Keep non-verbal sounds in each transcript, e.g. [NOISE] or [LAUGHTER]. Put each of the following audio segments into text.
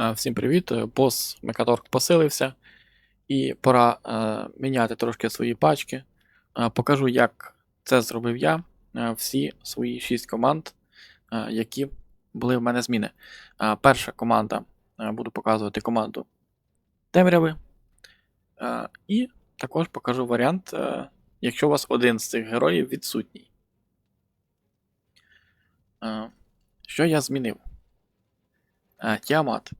Е, Всім привіт. Е, Бос Мекаторг посилився, і пора е, міняти трошки свої пачки. Покажу, як це зробив я. Всі свої 6 команд, які були в мене зміни. Перша команда, буду показувати команду темряви. І також покажу варіант, якщо у вас один з цих героїв відсутній. Що я змінив? Тіамат.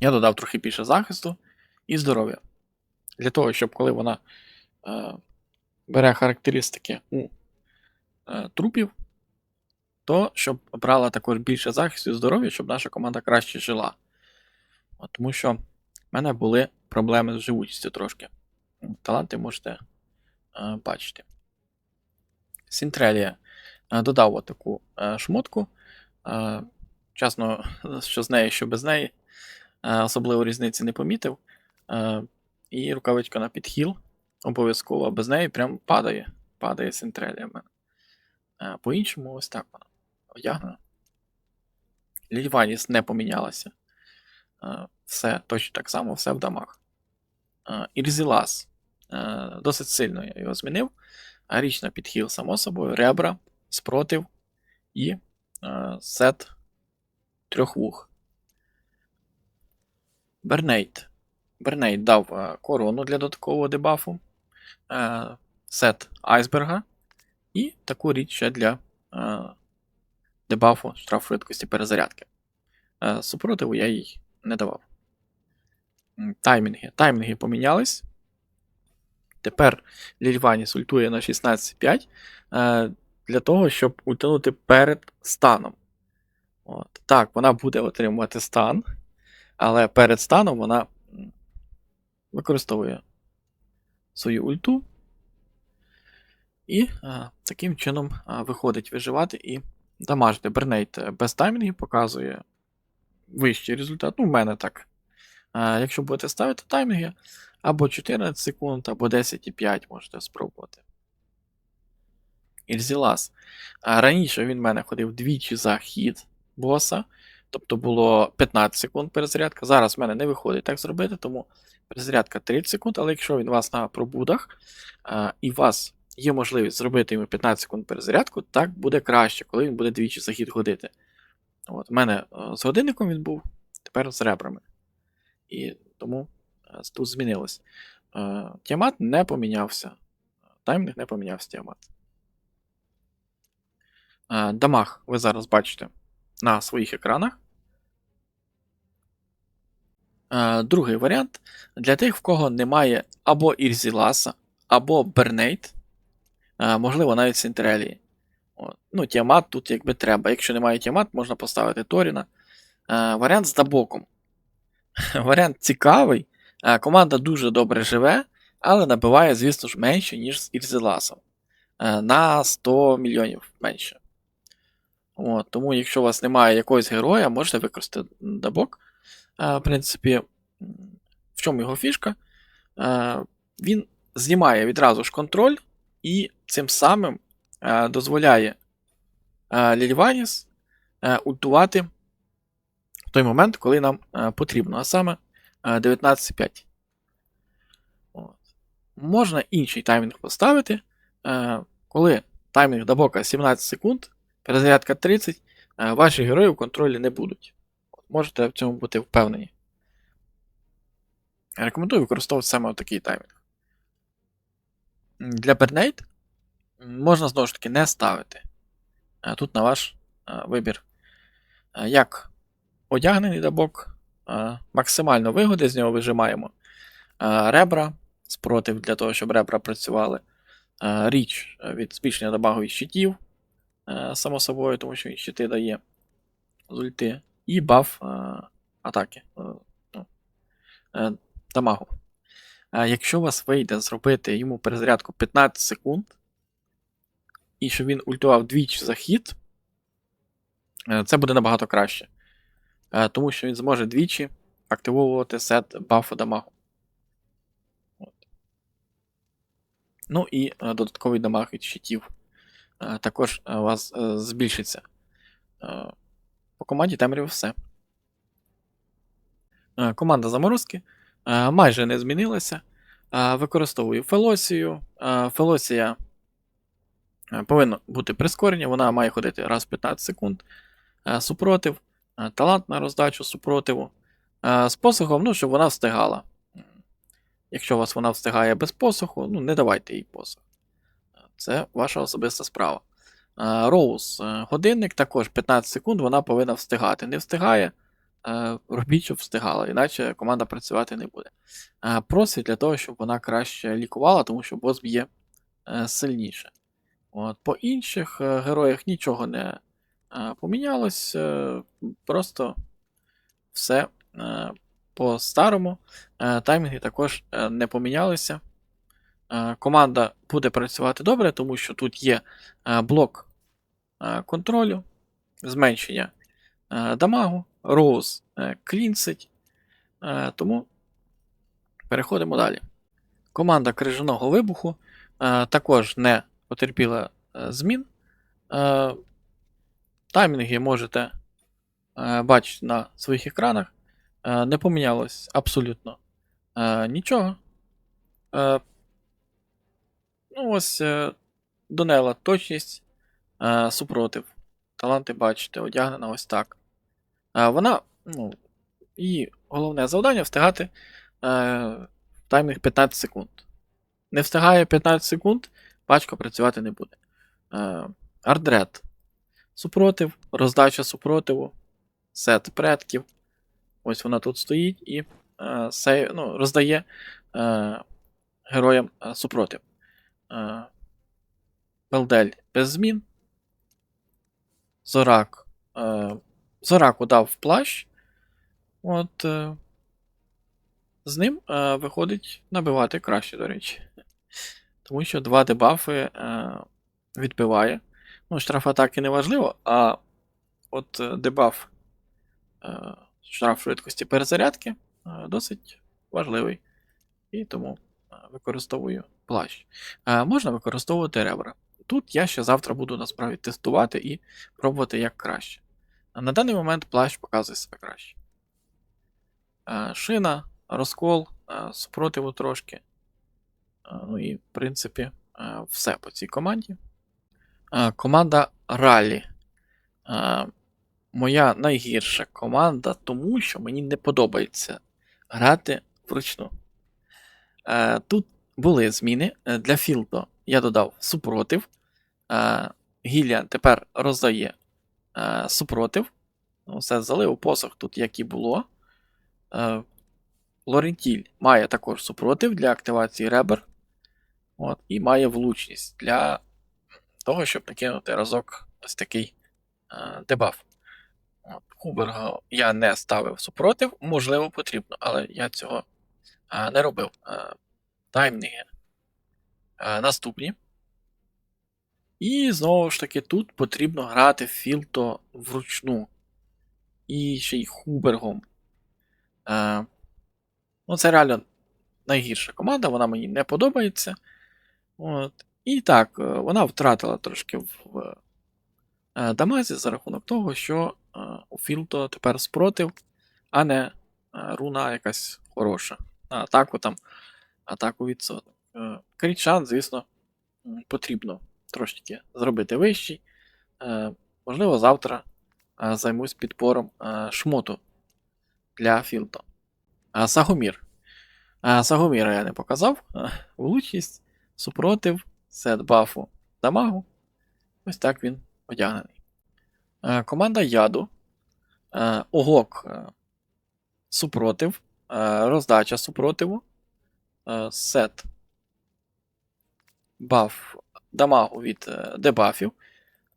Я додав трохи більше захисту і здоров'я. Для того, щоб коли вона е, бере характеристики у е, трупів, то щоб брала також більше захисту і здоров'я, щоб наша команда краще жила. От, тому що в мене були проблеми з живучістю трошки. Таланти можете е, бачити. Сінтрелія е, додав отаку е, шмотку. Е, чесно, що з нею, що без неї. Е, Особливо різниці не помітив. Е, І рукавичка на підхіл. Обов'язково без неї прям падає. Падає синтрелія в мене. Е, По-іншому, ось так вона одягнена. Лільваніс не помінялася. Все точно так само, все в дамах. Ірзілас. Досить сильно я його змінив. Річ на підхіл, само собою, ребра, спротив і сет трьох вух. Бернейт. Бернейт дав е, корону для додаткового дебафу, е, сет айсберга і таку річ ще для е, дебафу штраф швидкості перезарядки. Супротиву я їй не давав. Таймінги. Таймінги помінялись. Тепер Лільваніс ультує на 16.5 е, для того, щоб ультанути перед станом. От. Так, вона буде отримувати стан, але перед станом вона використовує свою ульту. І а, таким чином а, виходить виживати і дамажити. Бернейт без таймінгів показує вищий результат. Ну, в мене так. А, якщо будете ставити таймінги, або 14 секунд, або 10,5 можете спробувати. Ільзілас. Раніше він в мене ходив двічі за хід боса. Тобто було 15 секунд перезарядка. Зараз в мене не виходить так зробити, тому перезарядка 30 секунд, але якщо він у вас на пробудах, а, і у вас є можливість зробити йому 15 секунд перезарядку, так буде краще, коли він буде двічі захід ходити. От, У мене е, з годинником він був, тепер з ребрами. І тому е, тут змінилось. Е, Тіамат не помінявся. Таймінг не помінявся Тіамат. Е, Дамаг ви зараз бачите на своїх екранах. Е, Другий варіант для тих, в кого немає або Ірзіласа, або Бернейт, е, можливо, навіть Синтерелії. От. Ну, Тіамат тут якби треба. Якщо немає Тіамат, можна поставити Торіна. Е, Варіант з Дабоком. [LAUGHS] Варіант цікавий. Команда дуже добре живе, але набиває, звісно ж, менше, ніж з Ірзіласом. На 100 мільйонів менше. От, тому, якщо у вас немає якогось героя, можете використати дабок. Е, В принципі, в чому його фішка? Е, Він знімає відразу ж контроль і цим самим е, дозволяє Лільваніс ультувати в той момент, коли нам потрібно, а саме е, 19.5. Можна інший таймінг поставити, коли таймінг дабока 17 секунд, перезарядка 30, е, ваші герої в контролі не будуть. Можете в цьому бути впевнені. Рекомендую використовувати саме такий таймінг. Для Бернейт можна знову ж таки не ставити. Е, Тут на ваш е, вибір. Е, Як одягнений дабок, максимально вигоди з нього вижимаємо. Ребра, спротив для того, щоб ребра працювали. Річ від збільшення від щитів, само собою, тому що він щити дає з ульти. І баф е, атаки. е, ну, е, дамагу. Якщо у вас вийде зробити йому перезарядку 15 секунд, і щоб він ультував двічі за хід, е, це буде набагато краще. Тому що він зможе двічі активовувати сет бафу дамагу. Ну і додатковий дамаг від щитів також у вас збільшиться. По команді темряві все. Е, Команда заморозки е, майже не змінилася. Е, Використовую Фелосію. Фелосія повинно бути прискорення, вона має ходити раз в 15 секунд. Супротив, талант на роздачу супротиву. З посохом, ну, щоб вона встигала. Якщо у вас вона встигає без посоху, ну не давайте їй посох. Е, Це ваша особиста справа. Е, Роуз, е, годинник також 15 секунд, вона повинна встигати. Не встигає, е, робіть, щоб встигала, іначе команда працювати не буде. Просить для того, щоб вона краще лікувала, тому що бос б'є сильніше. От, по інших героях нічого не помінялось, просто все по-старому. Таймінги також не помінялися. Команда буде працювати добре, тому що тут є блок контролю, зменшення е, дамагу, роуз е, клінсить. Е, Тому переходимо далі. Команда крижаного вибуху е, також не потерпіла е, змін. Е, Таймінги можете е, бачити на своїх екранах. Е, Не помінялось абсолютно е, нічого. Е, Ну, ось е, Донела точність, е, супротив. Таланти бачите, одягнена ось так. Е, Вона, ну, її головне завдання встигати е, в таймінг 15 секунд. Не встигає 15 секунд, пачка працювати не буде. Е, Ардред. Супротив, роздача супротиву, сет предків. Ось вона тут стоїть і е, сей, ну, роздає е, героям е, супротив. Е, Пелдель без змін. Зорак. Е, Зораку дав плащ. От. Е, з ним е, виходить набивати краще, до речі. Тому що два дебафи відбиває. Ну, штраф атаки не важливо, а от дебаф штраф швидкості перезарядки досить важливий. І тому використовую плащ. Можна використовувати ребра. Тут я ще завтра буду насправді тестувати і пробувати як краще. А на даний момент плащ показує себе краще. Е, шина, розкол, е, супротиву трошки. Е, ну і, в принципі, все по цій команді. Команда Ралі. Моя найгірша команда, тому що мені не подобається грати вручну. Тут були зміни. Для Філдо я додав супротив. Е, Гіліан тепер роздає е, супротив. Ну, Все залив посох тут, як і було. Е, Лорентіль має також супротив для активації ребер. От, і має влучність для того, щоб накинути разок ось такий е, дебаф. От, Хуберга я не ставив супротив, можливо, потрібно, але я цього е, не робив. Е, таймінги е, наступні. І знову ж таки, тут потрібно грати філто вручну. І ще й Хубергом. Е, ну, це реально найгірша команда, вона мені не подобається. От. І так, е, вона втратила трошки в е, дамазі за рахунок того, що е, у Філто тепер спротив, а не е, руна якась хороша. Атаку там, атаку відсоток. Е, Крічан, звісно, потрібно трошки зробити вищий. Е, Можливо, завтра е, займусь підпором е, шмоту для Філто. Сагомір. Сагоміра я не показав. Влучність, супротив, сет бафу дамагу. Ось так він одягнений. Команда яду. Огок супротив. Роздача супротиву. Сет баф дамагу від е, дебафів.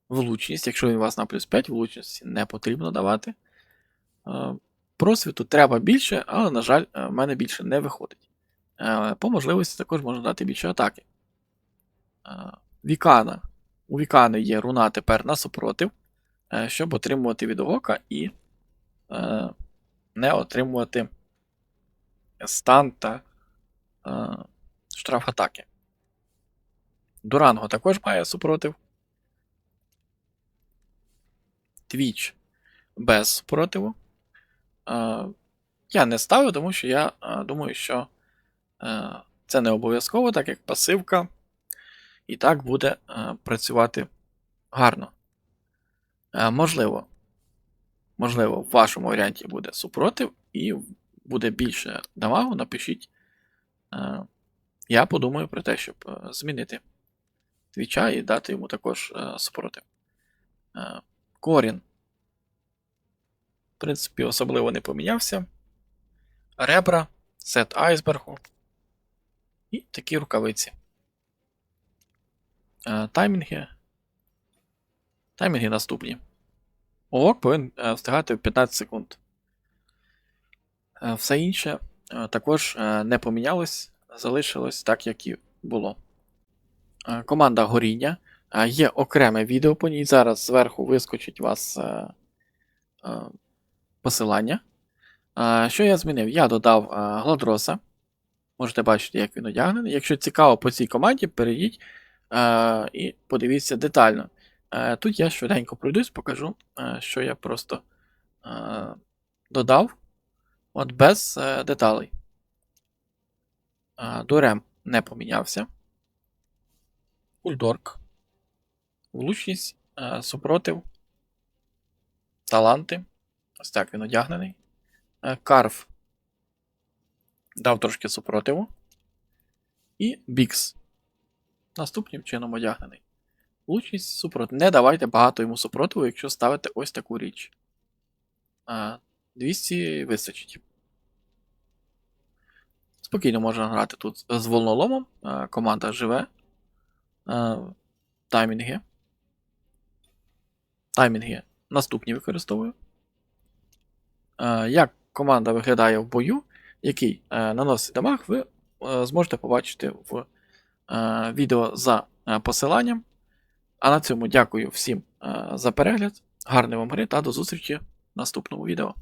Влучність, якщо він у вас на плюс 5, влучності не потрібно давати. Е, Просвіту треба більше, але, на жаль, е, в мене більше не виходить. По можливості також можна дати більше атаки. Вікана. У Вікани є руна тепер на супротив, щоб отримувати від ока і не отримувати стан та штраф атаки. Дуранго також має супротив. Твіч без супротиву. Я не ставлю, тому що я думаю, що е, це не обов'язково, так як пасивка. І так буде е, працювати гарно. Е, можливо, можливо, в вашому варіанті буде супротив і буде більше дамагу, напишіть. Я подумаю про те, щоб змінити твіча і дати йому також е, супротив. Е, Корін. В принципі, особливо не помінявся. Ребра, сет айсбергу. І такі рукавиці. Е, Таймінги. Таймінги наступні. Овок повинен встигати в 15 секунд. Все інше також не помінялось, залишилось так, як і було. Е, Команда горіння. Е, Є окреме відео по ній. Зараз зверху вискочить у вас е, посилання. Що я змінив? Я додав Гладроса. Можете бачити, як він одягнений. Якщо цікаво по цій команді, перейдіть і подивіться детально. Тут я швиденько пройдусь, покажу, що я просто додав от без деталей. Дурем не помінявся. Ульдорк. Влучність, е, супротив. Таланти. Ось так він одягнений. Е, Карф дав трошки супротиву. І Бікс. Наступним чином одягнений. Влучність супротив. Не давайте багато йому супротиву, якщо ставите ось таку річ. 200 вистачить. Спокійно можна грати тут з волноломом. Команда живе. Таймінги. Таймінги наступні використовую. Як команда виглядає в бою, який е, наносить дамаг, ви е, зможете побачити в е, відео за посиланням. А на цьому дякую всім за перегляд. Гарної вам гри та до зустрічі в наступному відео.